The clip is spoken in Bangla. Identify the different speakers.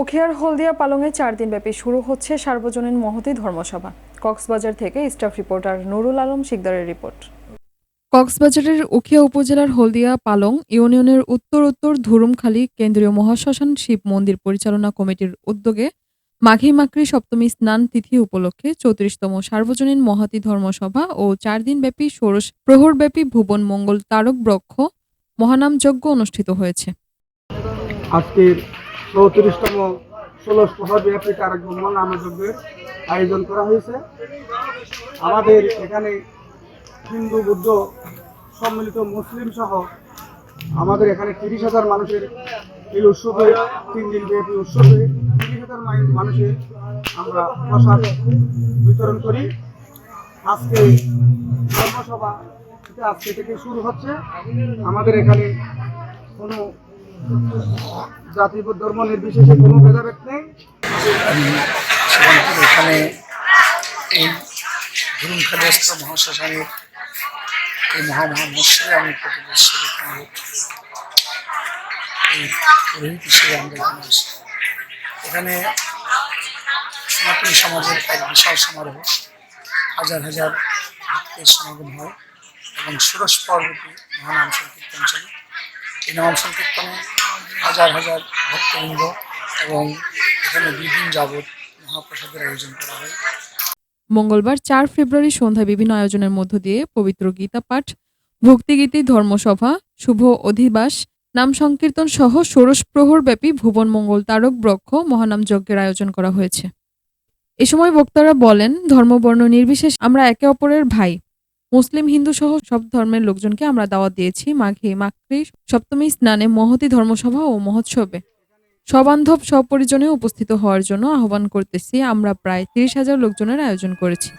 Speaker 1: উখিয়ার হলদিয়া পালংয়ে চার দিনব্যাপী শুরু হচ্ছে সার্বজনীন মহতী ধর্মসভা। কক্সবাজার থেকে স্টাফ রিপোর্টার নুরুল আলম শিকদারের রিপোর্ট। কক্সবাজারের উখিয়া উপজেলার হলদিয়া পালং ইউনিয়নের উত্তর উত্তর ধুরুমখালী কেন্দ্রীয় মহাশ্মশান শিব মন্দির পরিচালনা কমিটির উদ্যোগে মাঘী মাকড়ি সপ্তমী স্নান তিথি উপলক্ষে চৌত্রিশতম সার্বজনীন মহাতি ধর্মসভা ও চার দিনব্যাপী ষোড়শ প্রহরব্যাপী ভুবন মঙ্গল তারক ব্রক্ষ মহানাম যজ্ঞ অনুষ্ঠিত হয়েছে।
Speaker 2: আজকের চৌত্রিশতম ষোলো শহরব্যাপী তারক ভ্রমণ নামযজ্ঞের আয়োজন করা হয়েছে। আমাদের এখানে হিন্দু, বুদ্ধ সম্মিলিত মুসলিম সহ আমাদের এখানে তিরিশ হাজার মানুষের এই উৎসবে, তিন দিন ব্যাপী উৎসবে তিরিশ হাজার মানুষের আমরা প্রসাদ বিতরণ করি। আজকে ধর্মসভা আজকে থেকে শুরু হচ্ছে। আমাদের এখানে কোনো জাতি ধর্ম নির্বিশেষে কোনো ভেদাভেদ নেই।
Speaker 3: এখানে এই ধরুনখালিস্ত মহাশ্মশানের এই মহামহা মৎসরে আমি প্রতি বছর এখানে এই পুরোহিত হিসেবে আমরা এখানে সনাতনী সমাজের এক বিশাল সমারোহ। হাজার হাজার ভক্তের সমাগম হয় এবং ষোড়শ পর্বটি মহানাম সংকীর্তন নাম সংকীর্তনে, হাজার হাজার ভক্তবৃন্দ এবং এখানে দুই দিন যাবৎ মহাপ্রসাদের আয়োজন করা হয়।
Speaker 1: মঙ্গলবার চার ফেব্রুয়ারি সন্ধ্যায় বিভিন্ন আয়োজনের মধ্য দিয়ে পবিত্র গীতা পাঠ, ভক্তিগীতি, ধর্মসভা, শুভ অধিবাস, নাম সংকীর্তন সহ ষোড়শ প্রহরব্যাপী ভুবন মঙ্গল তারক ব্রক্ষ মহানাম যজ্ঞের আয়োজন করা হয়েছে। এ সময় বক্তারা বলেন, ধর্মবর্ণ নির্বিশেষ আমরা একে অপরের ভাই। মুসলিম হিন্দু সহ সব ধর্মের লোকজনকে আমরা দাওয়াত দিয়েছি, মাঘে মাকড়ি সপ্তমী স্নানে মহতি ধর্মসভা ও মহোৎসবে। সবান্ধব সপরিজনে উপস্থিত হওয়ার জন্য আহ্বান করতেছি। আমরা প্রায় তিরিশ হাজার লোকজনের আয়োজন করেছি।